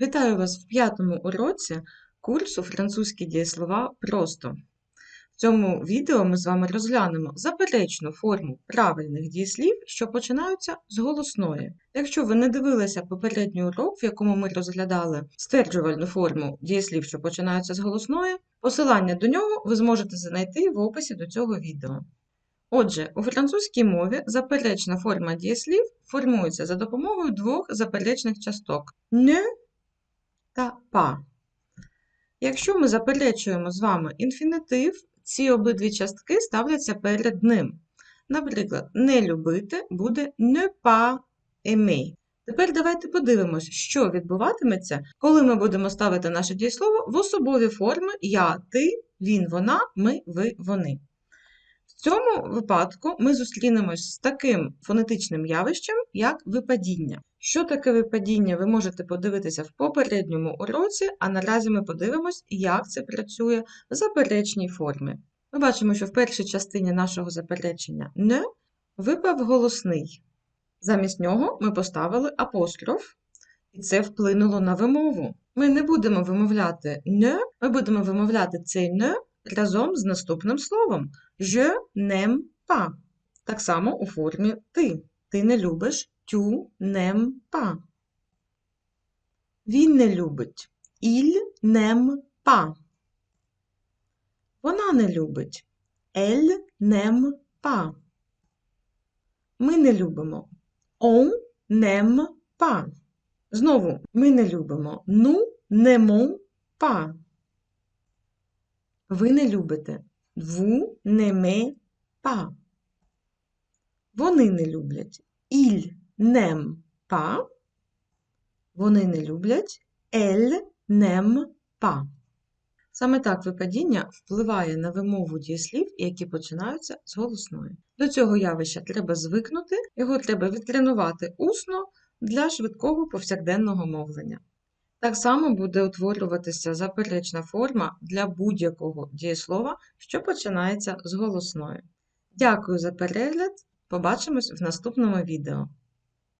Вітаю вас в п'ятому уроці курсу французькі дієслова просто. В цьому відео ми з вами розглянемо заперечну форму правильних дієслів, що починаються з голосної. Якщо ви не дивилися попередній урок, в якому ми розглядали стверджувальну форму дієслів, що починаються з голосної, посилання до нього ви зможете знайти в описі до цього відео. Отже, у французькій мові заперечна форма дієслів формується за допомогою двох заперечних часток ne та па. Якщо ми заперечуємо з вами інфінітив, ці обидві частки ставляться перед ним. Наприклад, не любити буде ne pas aimer. Тепер давайте подивимось, що відбуватиметься, коли ми будемо ставити наше дієслово в особові форми я, ти, він, вона, ми, ви, вони. Цьому випадку ми зустрінемось з таким фонетичним явищем, як випадіння. Що таке випадіння, ви можете подивитися в попередньому уроці, а наразі ми подивимось, як це працює в заперечній формі. Ми бачимо, що в першій частині нашого заперечення не випав голосний. Замість нього ми поставили апостроф, і це вплинуло на вимову. Ми не будемо вимовляти не, ми будемо вимовляти цей не разом з наступним словом Je n'aime pas. Так само у формі ти. Ти не любиш tu n'aimes pas. Він не любить. Il n'aime pas. Вона не любить. Elle n'aime pas. Ми не любимо. On n'aime pas. Знову ми не любимо. Nous n'aimons pas. Ви не любите. Vous n'aimez pas. Вони не люблять. Ils n'aiment pas. Вони не люблять. Elles n'aiment pas. Саме так випадіння впливає на вимову дієслів, які починаються з голосної. До цього явища треба звикнути, його треба відтренувати усно для швидкого повсякденного мовлення. Так само буде утворюватися заперечна форма для будь-якого дієслова, що починається з голосної. Дякую за перегляд! Побачимось в наступному відео.